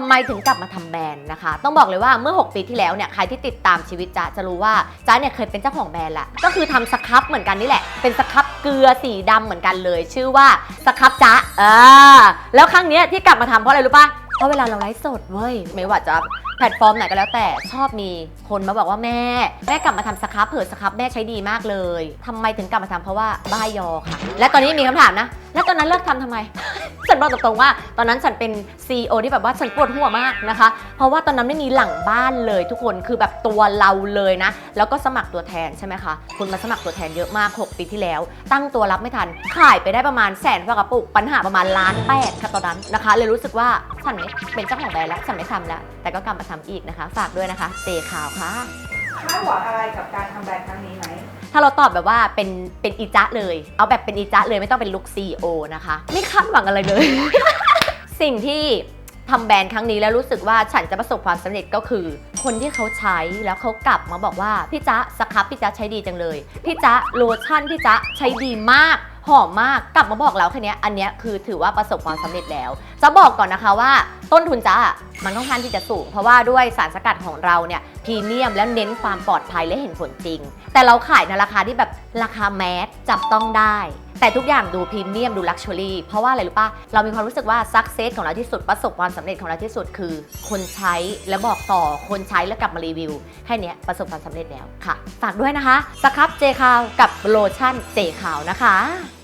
ำไมถึงกลับมาทำแบรนด์นะคะ ต้องบอกเลยว่าเมื่อ 6 ปีที่แล้วเนี่ยใครที่ติดตามชีวิตจ๊ะจะรู้ว่าจ๊ะเนี่ยเคยเป็นเจ้าของแบรนด์ละก็คือทำสครับเหมือนกันนี่แหละ เป็นสครับเกลือสีดำเหมือนกันเลย ชื่อว่าสครับจ๊ะเออแล้วครั้งเนี้ยที่กลับมาทำเพราะอะไรรู้ปะเพราะเวลาเราไลฟ์สดเว้ยไม่ว่าจะแพลตฟอร์มไหนก็แล้วแต่ชอบมีคนมาบอกว่าแม่ แม่กลับมาทำสครับเผื่อสครับแม่ใช้ดีมากเลยทำไมถึงกลับมาทำเพราะว่าบ้ายอค่ะ และตอนนี้มีคำถามนะ แล้วตอนนั้นเลิกทำทำไม ฉันบอกตรงๆว่า ตอนนั้นฉันเป็น CEO ที่แบบว่าฉันปวดหัวมากนะคะ เพราะว่าตอนนั้นไม่มีหลังบ้านเลยทุกคนคือแบบตัวเราเลยนะ แล้วก็สมัครตัวแทนใช่ไหมคะคุณมาสมัครตัวแทนเยอะมาก 6 ปีที่แล้ว ตั้งตัวรับไม่ทัน ขายไปได้ประมาณแสนกว่ากระปุกปัญหาประมาณล้านแปดค่ะตอนนั้นนะคะ เลยรู้สึกว่าฉันไม่เป็นเจ้าของแบรนด์แล้วฉันไม่ทำแล้ว แต่ก็กลับมาทำอีกนะคะ ฝากด้วยนะคะเจข่าวค่ะ คาดหวังอะไรกับการทำแบรนด์ครั้งนี้ไหม ถ้าเราตอบแบบว่าเป็นเป็นอีจ๊ะเลย เอาแบบเป็นอีจ๊ะเลยไม่ต้องเป็นลุคซีโอนะคะ ไม่คาดหวังอะไรเลย สิ่งที่ทำแบรนด์ครั้งนี้แล้วรู้สึกว่าฉันจะประสบความสำเร็จก็คือ คนที่เขาใช้แล้วเขากลับมาบอกว่าพี่จ๊ะสครับพี่จ๊ะใช้ดีจังเลย พี่จ๊ะโลชั่นพี่จ๊ะใช้ดีมาก หอมมาก กลับมาบอกแล้วแค่เนี้ยอันเนี้ยคือถือว่าประสบความสำเร็จแล้ว จะบอกก่อนนะคะว่า ต้นทุนจ้ามันค่อนข้างที่จะสูง เพราะว่าด้วยสารสกัดของเราเนี่ยพรีเมียมแล้วเน้นความปลอดภัยและเห็นผลจริง แต่เราขายในราคาที่แบบราคาแมสจับต้องได้ แต่ทุกอย่างดูพรีเมียมดูลักชัวรี่เพราะว่าอะไรรู้ป่ะ เรามีความรู้สึกว่าซักเซสของเราที่สุดประสบความสำเร็จของเราที่สุดคือ คนใช้และบอกต่อคนใช้แล้วกลับมารีวิว แค่เนี้ยประสบความสำเร็จแล้วค่ะ ฝากด้วยนะคะสครับเจคาวกับโลชั่นเจคาวนะคะ